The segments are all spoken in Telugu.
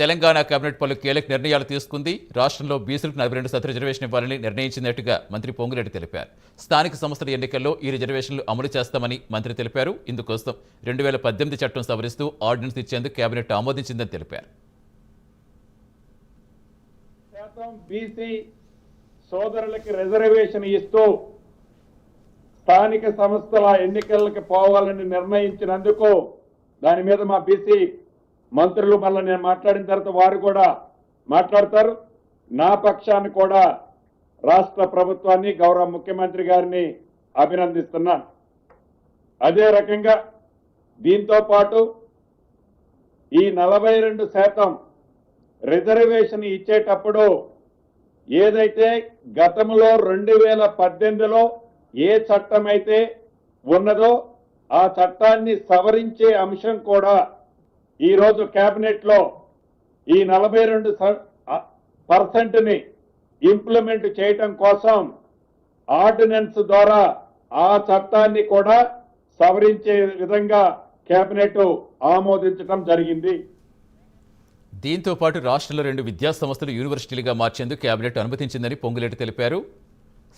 తెలంగాణ కేబినెట్ పలు కీలక నిర్ణయాలు తీసుకుంది. రాష్ట్రంలో బీసీలకు నలభై రెండు శాతం రిజర్వేషన్ ఇవ్వాలని నిర్ణయించినట్టుగా మంత్రి పొంగిరెడ్డి తెలిపారు. స్థానిక సంస్థల ఎన్నికల్లో ఈ రిజర్వేషన్లు అమలు చేస్తామని మంత్రి తెలిపారు. ఇందుకోసం రెండు వేల పద్దెనిమిది చట్టం సవరిస్తూ ఆర్డినెన్స్ ఇచ్చేందుకు కేబినెట్ ఆమోదించిందని తెలిపారు. శాతం బీసీ సోదరులకి రిజర్వేషన్ ఇస్తూ స్థానిక సంస్థల ఎన్నికలకు పోవాలని నిర్ణయించినందుకు దాని మీద మా బీసీ మంత్రులు మళ్ళీ నేను మాట్లాడిన తర్వాత వారు కూడా మాట్లాడతారు. నా పక్షాన్ని కూడా రాష్ట్ర ప్రభుత్వాన్ని గౌరవ ముఖ్యమంత్రి గారిని అభినందిస్తున్నాను అదే రకంగా దీంతో పాటు ఈ నలభై రెండు శాతం రిజర్వేషన్ ఇచ్చేటప్పుడు ఏదైతే గతంలో రెండు వేల పద్దెనిమిదిలో ఏ చట్టం అయితే ఉన్నదో ఆ చట్టాన్ని సవరించే అంశం కూడా ఈరోజు క్యాబినెట్లో ఈ నలభై రెండు పర్సెంట్ని ఇంప్లిమెంట్ చేయటం కోసం ఆర్డినెన్స్ ద్వారా ఆ చట్టాన్ని కూడా సవరించే విధంగా కేబినెట్ ఆమోదించడం జరిగింది. దీంతో పాటు రాష్ట్రంలో రెండు విద్యా సంస్థలు యూనివర్సిటీలుగా మార్చేందుకు కేబినెట్ అనుమతించిందని పొంగులేటి తెలిపారు.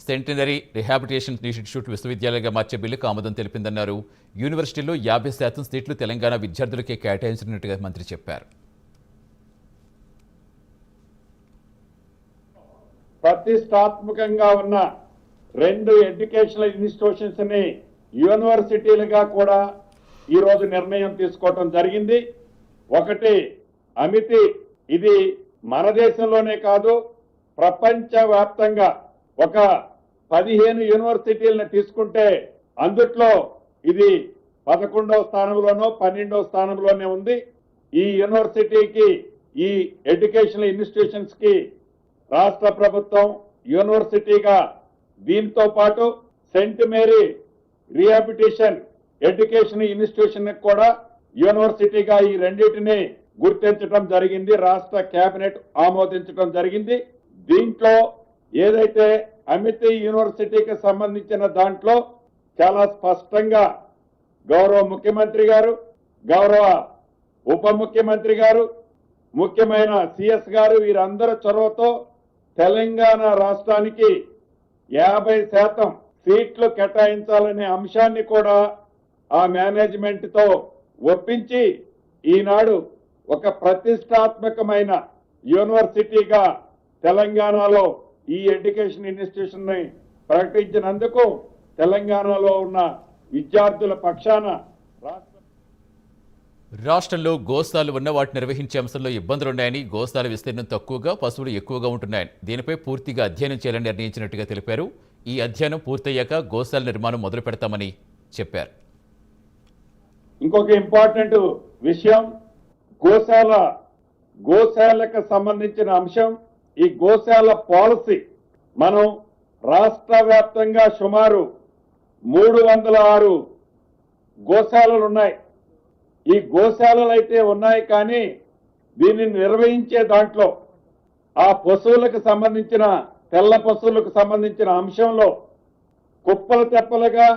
సెంటినరీ రిహాబిటేషన్ ఇన్స్టిట్యూట్ విశ్వవిద్యాలయంగా మార్చే బిల్లుకు ఆమోదం తెలిపిందన్నారు. యూనివర్సిటీల్లో యాభై శాతం సీట్లు తెలంగాణ విద్యార్థులకే కేటాయించినట్టుగా మంత్రి చెప్పారు. ప్రతిష్టాత్మకంగా ఉన్న రెండు ఎడ్యుకేషనల్ ఇన్స్టిట్యూషన్స్ని యూనివర్సిటీలుగా కూడా ఈరోజు నిర్ణయం తీసుకోవటం జరిగింది. ఒకటి అమితి ఇది మన దేశంలోనే కాదు ప్రపంచ వ్యాప్తంగా ఒక పదిహేను యూనివర్సిటీలను తీసుకుంటే అందుట్లో ఇది పదకొండవ స్థానంలోనో పన్నెండవ స్థానంలోనే ఉంది. ఈ యూనివర్సిటీకి ఈ ఎడ్యుకేషనల్ ఇన్స్టిట్యూషన్స్కి రాష్ట్ర ప్రభుత్వం యూనివర్సిటీగా దీంతో పాటు Saint Mary rehabilitation education institution కూడా యూనివర్సిటీగా ఈ రెండింటిని గుర్తించడం జరిగింది. రాష్ట్ర కేబినెట్ ఆమోదించడం జరిగింది. దీంట్లో ఏదైతే అమితి యూనివర్సిటీకి సంబంధించిన దాంట్లో చాలా స్పష్టంగా గౌరవ ముఖ్యమంత్రి గారు గౌరవ ఉప ముఖ్యమంత్రి గారు ముఖ్యమైన సిఎస్ గారు వీరందరి చొరవతో తెలంగాణ రాష్ట్రానికి యాభై శాతం సీట్లు కేటాయించాలనే అంశాన్ని కూడా ఆ మేనేజ్మెంట్తో ఒప్పించి ఈనాడు ఒక ప్రతిష్టాత్మకమైన యూనివర్సిటీగా తెలంగాణలో ఈ ఎడ్యుకేషన్ ఇన్స్టిట్యూషన్ని ప్రకటించినందుకు తెలంగాణలో ఉన్న విద్యార్థుల పక్షాన రాష్ట్ర రాష్ట్రంలో గోశాలు ఉన్న వాటిని నిర్వహించే అంశంలో ఇబ్బందులున్నాయని గోశాల విస్తీర్ణం తక్కువగా పశువులు ఎక్కువగా ఉంటున్నాయని దీనిపై పూర్తిగా అధ్యయనం చేయాలని నిర్ణయించినట్టుగా తెలిపారు. ఈ అధ్యయనం పూర్తయ్యాక గోశాల నిర్మాణం మొదలు పెడతామని చెప్పారు. ఇంకొక ఇంపార్టెంట్ విషయం గోశాల గోశాలకు సంబంధించిన అంశం ఈ గోశాల పాలసీ మనం రాష్ట్ర వ్యాప్తంగా సుమారు మూడు వందల ఆరు గోశాలలు ఉన్నాయి ఈ గోశాలలు అయితే ఉన్నాయి కానీ దీన్ని నిర్వహించే దాంట్లో ఆ పశువులకు సంబంధించిన తెల్ల పశువులకు సంబంధించిన అంశంలో కుప్పలు తెప్పలుగా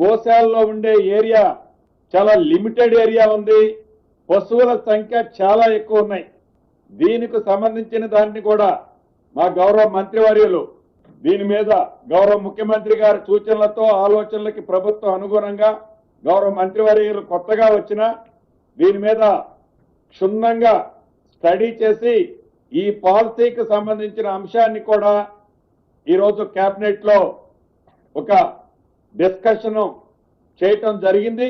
గోశాలలో ఉండే ఏరియా చాలా లిమిటెడ్ ఏరియా ఉంది. పశువుల సంఖ్య చాలా ఎక్కువ ఉన్నాయి. దీనికి సంబంధించిన దాన్ని కూడా మా గౌరవ మంత్రివర్యులు దీని మీద గౌరవ ముఖ్యమంత్రి గారి సూచనలతో ఆలోచనలకి ప్రభుత్వం అనుగుణంగా గౌరవ మంత్రివర్యులు కొత్తగా వచ్చిన దీని మీద క్షుణ్ణంగా స్టడీ చేసి ఈ పాలసీకి సంబంధించిన అంశాన్ని కూడా ఈరోజు క్యాబినెట్లో ఒక డిస్కషన్ చేయటం జరిగింది.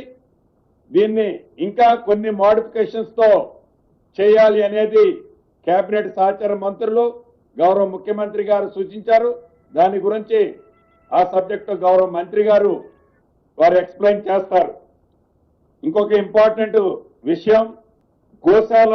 దీన్ని ఇంకా కొన్ని మోడిఫికేషన్స్తో చేయాలి అనేది కేబినెట్ సహచార మంత్రులు గౌరవ ముఖ్యమంత్రి గారు సూచించారు. దాని గురించి ఆ సబ్జెక్టు గౌరవ మంత్రి గారు వారు ఎక్స్ప్లెయిన్ చేస్తారు. ఇంకొక ఇంపార్టెంట్ విషయం గోశాల